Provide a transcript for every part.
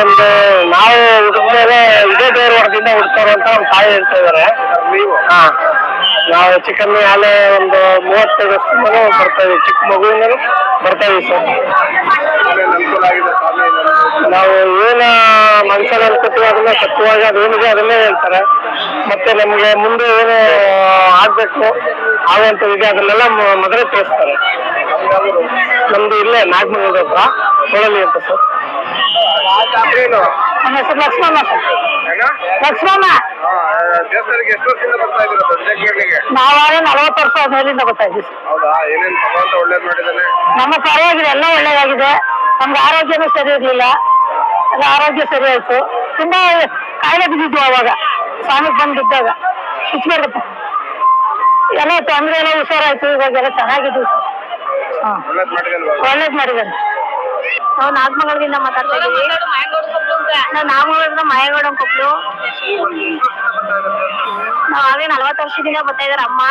ನಮ್ದೊಂದು ನಾವು ಮೇಲೆ ಇದೇ ಬೇರೆ ಹೊಡೆದಿಂದ ಹುಡ್ತಾರೆ ಅಂತ ನಮ್ಮ ತಾಯಿ ಹೇಳ್ತಾ ಇದಾರೆ. ನೀವು? ಹಾ. ನಾವು ಚಿಕನ್ ಆಲೆ ಒಂದು ಮೂವತ್ತೈದು ವರ್ಷದಿಂದಲೂ ಬರ್ತಾ ಇದೀವಿ. ಚಿಕ್ಕ ಮಗುವಿಂದ ಬರ್ತಾ ಇದೀವಿ ಸರ್. ನಾವು ಏನ ಮನುಷ್ಯನ ಅನ್ಕೋತೀವಿ ಅದನ್ನ ಸತ್ಯವಾಗಿ ಅದೇನಿದೆ ಅದನ್ನೇ ಹೇಳ್ತಾರೆ. ಮತ್ತೆ ನಮಗೆ ಮುಂದೆ ಏನು ಆಗ್ಬೇಕು ಇದೆ ಅದನ್ನೆಲ್ಲ ಮೊದಲೇ ತಿಳಿಸ್ತಾರೆ. ಯಾವ್ದು? ನಮ್ದು ಇಲ್ಲೇ ನಾಗಮಂಗಲದ ಹತ್ರ. ಕೊಳಲಿ ಅಂತ ಸರ್. ಏನು? ನಮ್ಮ ಹೆಸರು ಲಕ್ಷ್ಮಣ ಸರ್. ಏನ? ಲಕ್ಷ್ಮಣ ಹಾ, ದೇವಸ್ಥಾನಕ್ಕೆ ಎಷ್ಟು ವರ್ಷದಿಂದ ಬರ್ತಾ ಇದ್ದೀರಾ ದೊಡ್ಡ ಜಗ್ಗೇರಿಗೆ ನಾವಾಗಲೇ ನಲವತ್ತು ವರ್ಷ ಮೇಲಿಂದ ಗೊತ್ತಾ ಇದ್ದೀವಿ ಸರ್. ಹೌದಾ? ಏನೇನು ಭಗವಂತ ಒಳ್ಳೇದು ಮಾಡಿದ್ದಾನೆ? ನಮ್ಮ ಪರವಾಗಿದೆ ಎಲ್ಲ ಒಳ್ಳೇದಾಗಿದೆ. ನಮ್ಗೆ ಆರೋಗ್ಯನೂ ಸರಿ ಇರಲಿಲ್ಲ. ಎಲ್ಲ ಆರೋಗ್ಯ ಸರಿ ಆಯ್ತು. ತುಂಬಾ ಕಾಯಿಲೆ ಬಿದ್ದಿದ್ವು ಅವಾಗ. ಸ್ವಾಮಿಗೆ ಬಂದಿದ್ದಾಗ. ಇಚ್ಬೇಡಪ್ಪ ಎಲ್ಲ ತೊಂದರೆ ಎಲ್ಲ ಹುಷಾರಾಯ್ತು ಇವಾಗೆಲ್ಲ ಚೆನ್ನಾಗಿದ್ವಿ ಹಾಂ. ಒಳ್ಳೇದು ಮಾಡಿದ್ದಾನೆ ಒಳ್ಳೇದು ಮಾಡಿದ್ದಾರೆ ನಾವು ನಾಗಮಂಗಲದಿಂದ ಮಾತಾಡ್ತಾ ಇದ್ದೀವಿ ನಾವು ನಾಗಮಂಗಲದಿಂದ ಮಾಯಗೌಡ ಕೊಪ್ಪಳು ನಾವು ಆಗಲೇ ನಲ್ವತ್ತು ವರ್ಷದಿಂದ ಬರ್ತಾ ಇದಾರೆ ಅಮ್ಮ.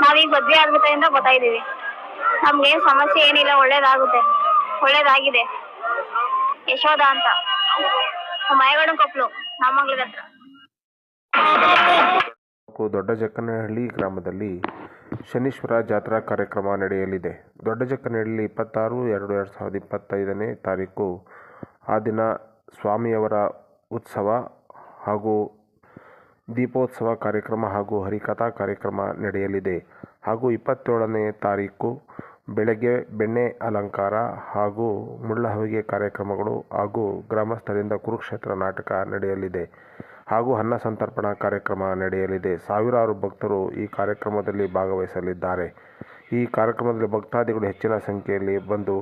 ನಾವೀಗ ಮದ್ವೆ ಆಗ್ಬಿಟ್ಟಿಂದ ಬರ್ತಾ ಇದೀವಿ. ನಮ್ಗೆ ಏನ್ ಸಮಸ್ಯೆ ಏನಿಲ್ಲ ಒಳ್ಳೇದಾಗುತ್ತೆ. ಒಳ್ಳೇದಾಗಿದೆ. ಯಶೋಧ ಅಂತ. ಮಾಯಗೌಡ ಕೊಪ್ಪಳು ನಾಗಮಂಗಲದ ಹತ್ರ. ದೊಡ್ಡ ಜಕ್ಕನಹಳ್ಳಿ ಗ್ರಾಮದಲ್ಲಿ ಶನೀಶ್ವರ ಜಾತ್ರಾ ಕಾರ್ಯಕ್ರಮ ನಡೆಯಲಿದೆ. ದೊಡ್ಡಜಕ್ಕನಹಳ್ಳಿ ಇಪ್ಪತ್ತಾರು, ಎರಡು ಎರಡು ಸಾವಿರದ ಇಪ್ಪತ್ತೈದನೇ ತಾರೀಕು ಆ ದಿನ ಸ್ವಾಮಿಯವರ ಉತ್ಸವ ಹಾಗೂ ದೀಪೋತ್ಸವ ಕಾರ್ಯಕ್ರಮ ಹಾಗೂ ಹರಿಕಥಾ ಕಾರ್ಯಕ್ರಮ ನಡೆಯಲಿದೆ. ಹಾಗೂ ಇಪ್ಪತ್ತೇಳನೇ ತಾರೀಕು ಬೆಳಗ್ಗೆ ಬೆಣ್ಣೆ ಅಲಂಕಾರ ಹಾಗೂ ಮುಳ್ಳಹವಿಗೆ ಕಾರ್ಯಕ್ರಮಗಳು ಹಾಗೂ ಗ್ರಾಮಸ್ಥರಿಂದ ಕುರುಕ್ಷೇತ್ರ ನಾಟಕ ನಡೆಯಲಿದೆ. ಹಾಗೂ ಅನ್ನ ಸಂತರ್ಪಣಾ ಕಾರ್ಯಕ್ರಮ ನಡೆಯಲಿದೆ. ಸಾವಿರಾರು ಭಕ್ತರು ಈ ಕಾರ್ಯಕ್ರಮದಲ್ಲಿ ಭಾಗವಹಿಸಲಿದ್ದಾರೆ. ಈ ಕಾರ್ಯಕ್ರಮದಲ್ಲಿ ಭಕ್ತಾದಿಗಳು ಹೆಚ್ಚಿನ ಸಂಖ್ಯೆಯಲ್ಲಿ ಬಂದು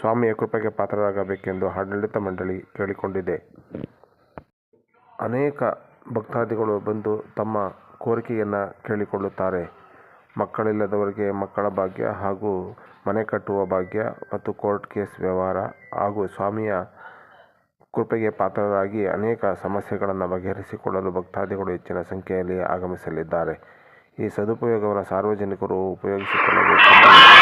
ಸ್ವಾಮಿಯ ಕೃಪೆಗೆ ಪಾತ್ರರಾಗಬೇಕೆಂದು ಆಡಳಿತ ಮಂಡಳಿ ಕೇಳಿಕೊಂಡಿದೆ. ಅನೇಕ ಭಕ್ತಾದಿಗಳು ಬಂದು ತಮ್ಮ ಕೋರಿಕೆಯನ್ನು ಕೇಳಿಕೊಳ್ಳುತ್ತಾರೆ. ಮಕ್ಕಳಿಲ್ಲದವರಿಗೆ ಮಕ್ಕಳ ಭಾಗ್ಯ ಹಾಗೂ ಮನೆ ಕಟ್ಟುವ ಭಾಗ್ಯ ಮತ್ತು ಕೋರ್ಟ್ ಕೇಸ್ ವ್ಯವಹಾರ ಹಾಗೂ ಸ್ವಾಮಿಯ ಕೃಪೆಗೆ ಪಾತ್ರರಾಗಿ ಅನೇಕ ಸಮಸ್ಯೆಗಳನ್ನು ಬಗೆಹರಿಸಿಕೊಳ್ಳಲು ಭಕ್ತಾದಿಗಳು ಹೆಚ್ಚಿನ ಸಂಖ್ಯೆಯಲ್ಲಿ ಆಗಮಿಸಲಿದ್ದಾರೆ. ಈ ಸದುಪಯೋಗವನ್ನು ಸಾರ್ವಜನಿಕರು ಉಪಯೋಗಿಸಿಕೊಳ್ಳಬೇಕು.